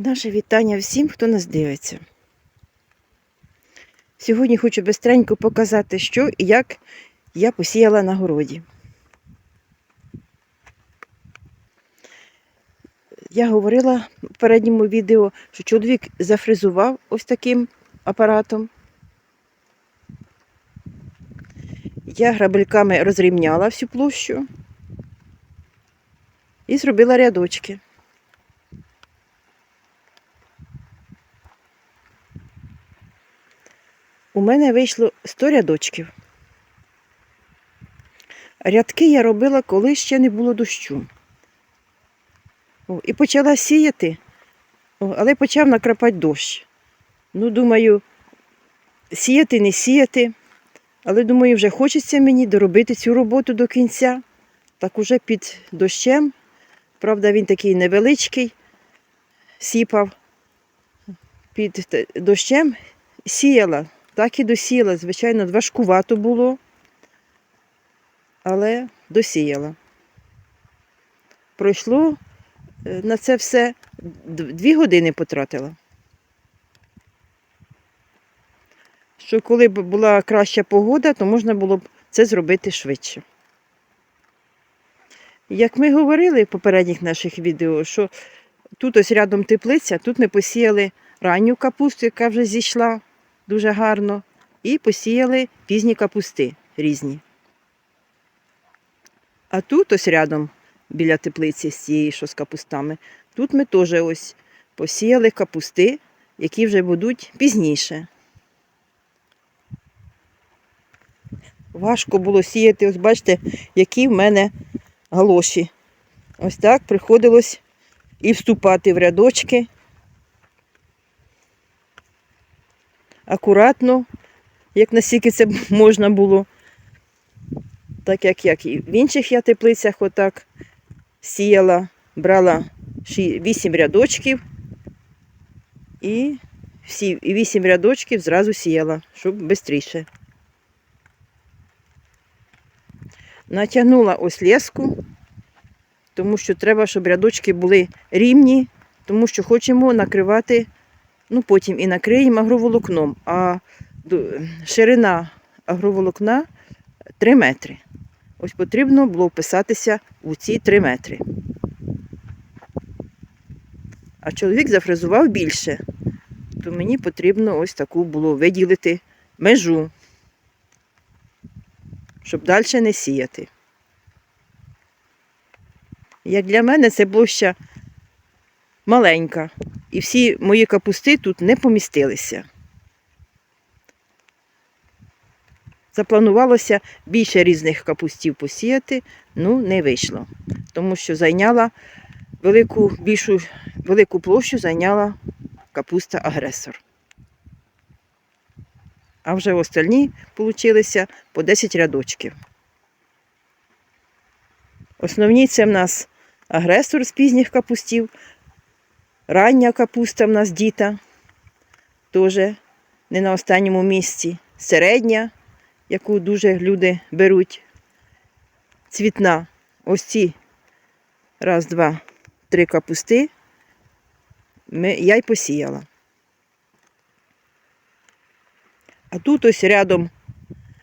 Наше вітання всім, хто нас дивиться. Сьогодні хочу бистренько показати, що і як я посіяла на городі. Я говорила в передньому відео, що чоловік зафрезував ось таким апаратом. Я грабельками розрівняла всю площу і зробила рядочки. У мене вийшло 100 рядочків. Рядки я робила, коли ще не було дощу. О, і почала сіяти, О, але почав накрапати дощ. Ну, думаю, сіяти, не сіяти. Але думаю, вже хочеться мені доробити цю роботу до кінця. Так уже під дощем. Правда, він такий невеличкий, сіпав. Під дощем сіяла, так і досіяла. Звичайно, важкувато було, але досіяла. Пройшло е, на це все дві години потратила. Що коли б була краща погода, то можна було б це зробити швидше. Як ми говорили в попередніх наших відео, що тут ось рядом теплиця, тут ми посіяли ранню капусту, яка вже зійшла дуже гарно, і посіяли пізні капусти різні. А тут ось рядом, біля теплиці з цієї, що з капустами, тут ми теж ось посіяли капусти, які вже будуть пізніше. Важко було сіяти, ось бачите, які в мене галоші. Ось так приходилось і вступати в рядочки. Акуратно, як наскільки це можна було. Так як, як і в інших я теплицях отак сіяла, брала 8 рядочків і всі 8 рядочків зразу сіяла, щоб швидше. Натягнула ось леску, тому що треба, щоб рядочки були рівні, тому що хочемо накривати, ну потім і накриємо агроволокном, а ширина агроволокна 3 метри. Ось потрібно було вписатися у ці 3 метри. А чоловік зафрезував більше, то мені потрібно ось таку було виділити межу щоб далі не сіяти. Як для мене це площа маленька, і всі мої капусти тут не помістилися. Запланувалося більше різних капустів посіяти, ну не вийшло, тому що зайняла велику, більшу, велику площу зайняла капуста агресор. А вже остальні получилися по 10 рядочків. Основні це в нас агресор з пізніх капустів, рання капуста в нас діта, теж не на останньому місці. Середня, яку дуже люди беруть. Цвітна. Ось ці раз, два, три капусти ми, я й посіяла. А тут ось рядом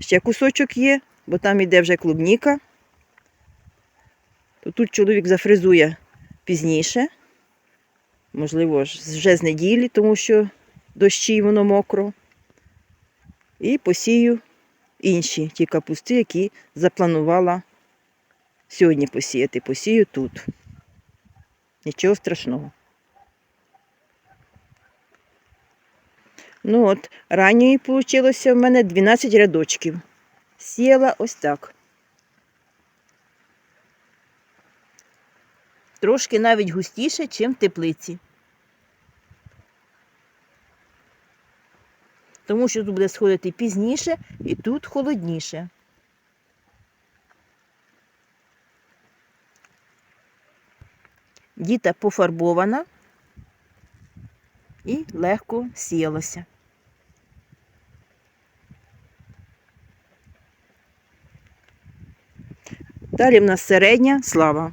ще кусочок є, бо там іде вже клубніка. То тут чоловік зафризує пізніше. Можливо, вже з неділі, тому що дощі воно мокро. І посію інші ті капусти, які запланувала сьогодні посіяти. Посію тут. Нічого страшного. Ну от, ранньої вийшло в мене 12 рядочків. Сіяла ось так. Трошки навіть густіше, ніж в теплиці. Тому що тут буде сходити пізніше і тут холодніше. Діта пофарбована і легко сіялася. Далі в нас середня слава.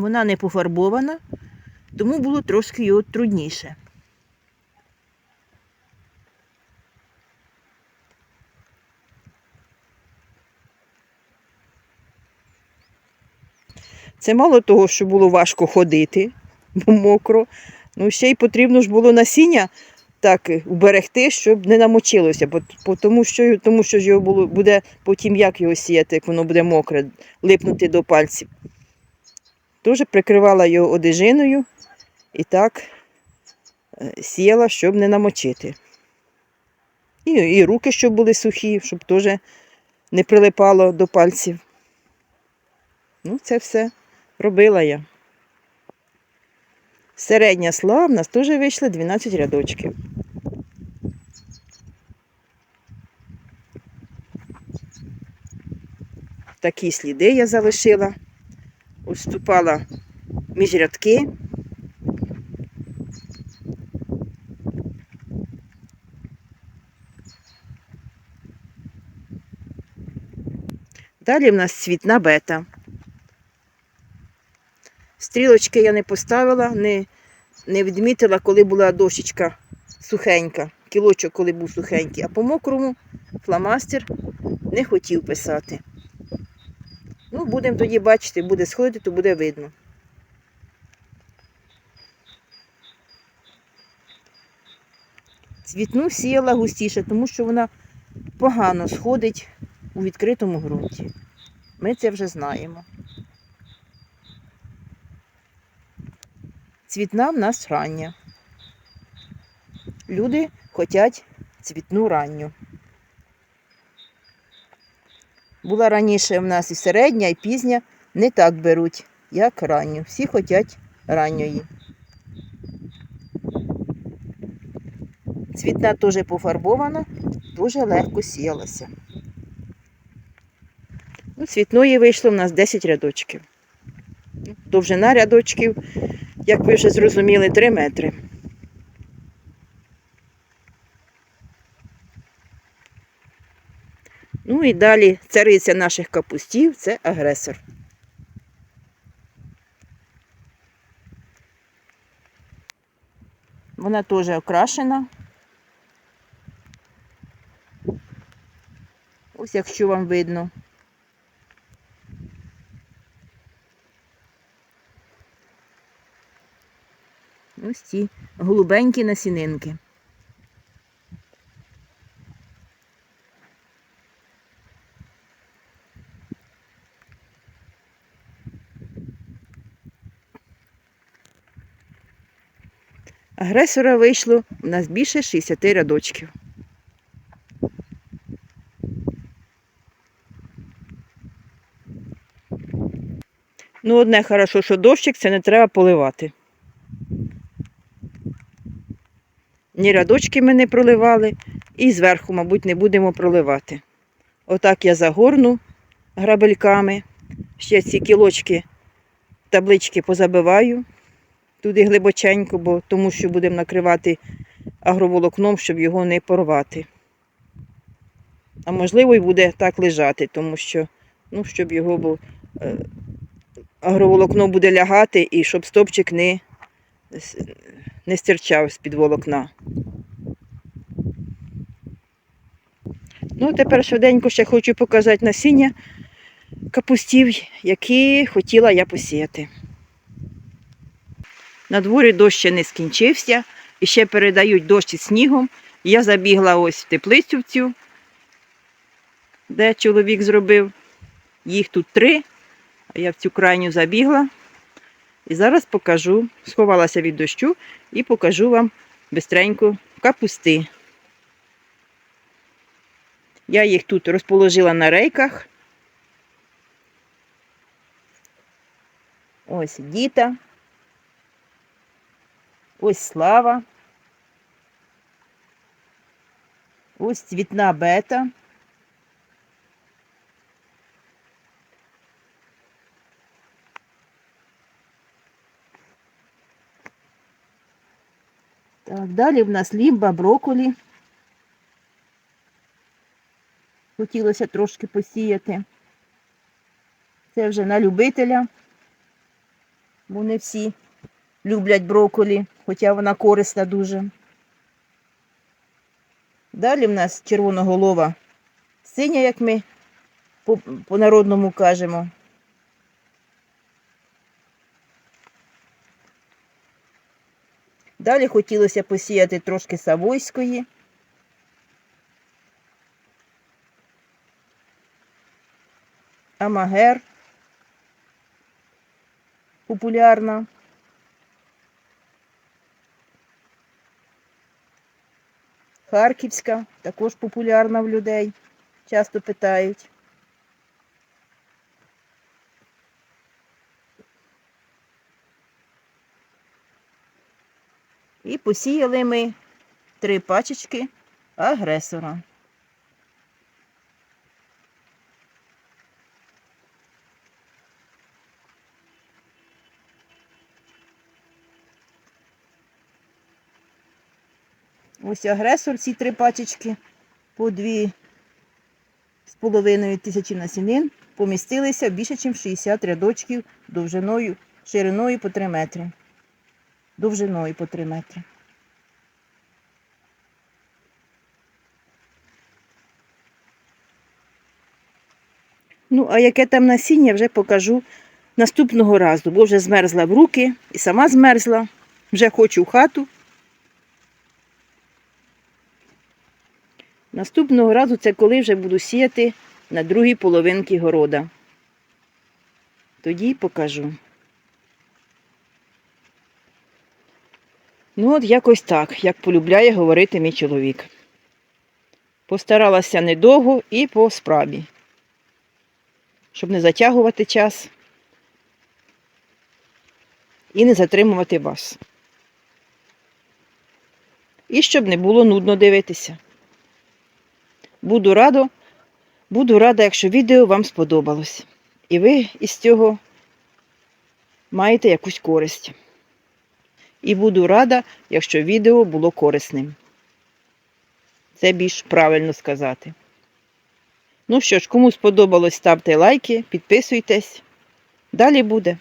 Вона не пофарбована, тому було трошки його трудніше. Це мало того, що було важко ходити, бо мокро. Ну, ще й потрібно ж було насіння так уберегти, щоб не намочилося, бо тому, що, тому що ж його було, буде потім як його сіяти, як воно буде мокре, липнути до пальців. Теж прикривала його одежиною і так е, сіяла, щоб не намочити. І, і руки, щоб були сухі, щоб теж не прилипало до пальців. Ну, це все робила я. Середня сла в нас теж вийшла 12 рядочків. Такі сліди я залишила. Уступала між рядки. Далі в нас цвітна бета. Стрілочки я не поставила, не, не відмітила, коли була дощечка сухенька, кілочок, коли був сухенький, а по мокрому фломастер не хотів писати. Ну, будемо тоді бачити, буде сходити, то буде видно. Цвітну сіяла густіше, тому що вона погано сходить у відкритому ґрунті. Ми це вже знаємо. Цвітна в нас рання. Люди хочуть цвітну ранню. Була раніше в нас і середня, і пізня, не так беруть, як ранню. Всі хочуть ранньої. Цвітна теж пофарбована, дуже легко сіялася. Ну, цвітної вийшло в нас 10 рядочків. Довжина рядочків, як ви вже зрозуміли, 3 метри. Ну і далі цариця наших капустів це агресор. Вона теж окрашена. Ось якщо вам видно. Ось ці голубенькі насінинки. Агресора вийшло у нас більше 60 рядочків. Ну, одне хорошо, що дощик це не треба поливати. Ні рядочки ми не проливали, і зверху, мабуть, не будемо проливати. Отак я загорну грабельками. Ще ці кілочки, таблички позабиваю туди глибоченько, бо тому що будемо накривати агроволокном, щоб його не порвати. А можливо, і буде так лежати, тому що, ну, щоб його бо, е, агроволокно буде лягати і щоб стопчик не, не стирчав з-під волокна. Ну, тепер швиденько ще хочу показати насіння капустів, які хотіла я посіяти. На дворі дощ ще не скінчився, і ще передають дощ із снігом. Я забігла ось в теплицю в цю, де чоловік зробив. Їх тут три, а я в цю крайню забігла. І зараз покажу, сховалася від дощу і покажу вам бистренько капусти. Я їх тут розположила на рейках. Ось діта. Ось слава. Ось цвітна бета. Так, далі в нас лімба, броколі. Хотілося трошки посіяти. Це вже на любителя. бо не всі люблять брокколі, хоча вона корисна дуже. Далі в нас червоноголова синя, як ми по- по-народному кажемо. Далі хотілося посіяти трошки савойської. Амагер популярна. Харківська також популярна в людей. Часто питають. І посіяли ми три пачечки агресора. Ось агресор, ці три пачечки по дві з половиною тисячі насінин помістилися більше, ніж 60 рядочків довжиною, шириною по 3 метри. Довжиною по 3 метри. Ну, а яке там насіння, вже покажу наступного разу, бо вже змерзла в руки і сама змерзла. Вже хочу в хату. Наступного разу це коли вже буду сіяти на другій половинці города. Тоді покажу. Ну, от якось так, як полюбляє говорити мій чоловік. Постаралася недовго і по справі, щоб не затягувати час і не затримувати вас. І щоб не було нудно дивитися. Буду радо, буду рада, якщо відео вам сподобалось. І ви із цього маєте якусь користь. І буду рада, якщо відео було корисним. Це більш правильно сказати. Ну що ж, кому сподобалось, ставте лайки, підписуйтесь. Далі буде.